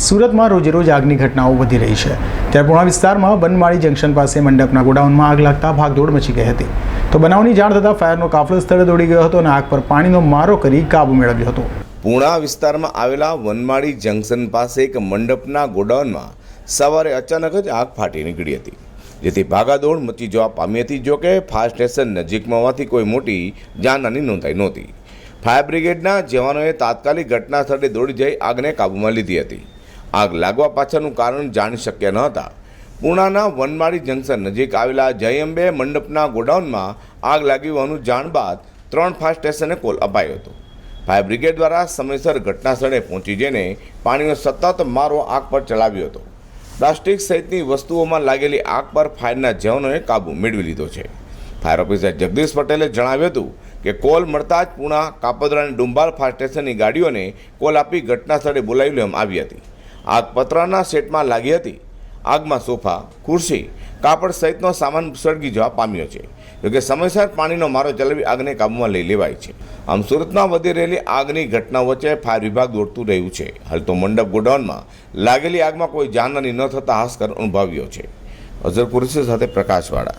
સુરતમાં રોજેરોજ આગની ઘટનાઓ વધી રહી છે. ત્યારે પૂણા વિસ્તારમાં વનમાળી જંકશન પાસે મંડપના ગોડાઉનમાં આગ લાગતા ભાગદોડ મચી ગઈ હતી. તો બનાવની જાણ થતાં ફાયરનો કાફલો સ્થળે દોડી ગયો હતો અને આગ પર પાણીનો મારો કરી કાબુ મેળવ્યો હતો. પૂણા વિસ્તારમાં આવેલા વનમાળી જંકશન પાસે એક મંડપના ગોડાઉનમાં સવારે અચાનક જ આગ ફાટી નીકળી હતી. જેથી ભાગાદોડ મચી જવા પામી હતી, જોકે ફાયર સ્ટેશન નજીકમાં હોવાથી કોઈ મોટી જાનહાની નોંધાઈ નહોતી. ફાયર બ્રિગેડના જવાનોએ તાત્કાલિક ઘટના સ્થળે દોડી જઈ આગને કાબૂમાં લીધી હતી. આગ લાગવા પાછળનું કારણ જાણી શક્ય ન હતા. પૂણાના વનમાળી જંકશન નજીક આવેલા જયંબે મંડપના ગોડાઉનમાં આગ લાગી હોવાનું જાણ બાદ ત્રણ ફાયર સ્ટેશને કોલ અપાયો હતો. ફાયર બ્રિગેડ દ્વારા સમયસર ઘટના સ્થળે પહોંચી જઈને પાણીનો સતત મારો આગ પર ચલાવ્યો હતો. પ્લાસ્ટિક સહિતની વસ્તુઓમાં લાગેલી આગ પર ફાયરના જવાનોએ કાબૂ મેળવી લીધો છે. ફાયર ઓફિસર જગદીશ પટેલે જણાવ્યું હતું કે કોલ મળતા જ પૂણા કાપોદ્રા અને ડુંબાલ ફાયર સ્ટેશનની ગાડીઓને કોલ આપી ઘટના સ્થળે બોલાવી લેવામાં આવી હતી. આગ પતરાના સેટમાં લાગી હતી. આગમાં સોફા, ખુરશી, કાપડ સહિતનો સામાન સળગી જવા પામ્યો છે. જોકે સમયસર પાણીનો મારો ચલાવી આગને કાબૂમાં લઈ લેવાય છે. આમ સુરતમાં વધી રહેલી આગની ઘટના વચ્ચે ફાયર વિભાગ દોડતું રહ્યું છે. હાલ તો મંડપ ગોડાઉનમાં લાગેલી આગમાં કોઈ જાનહાની ન થતાં હાસ્કર અનુભવ્યો છે. અઝર કુરશી સાથે પ્રકાશવાળા.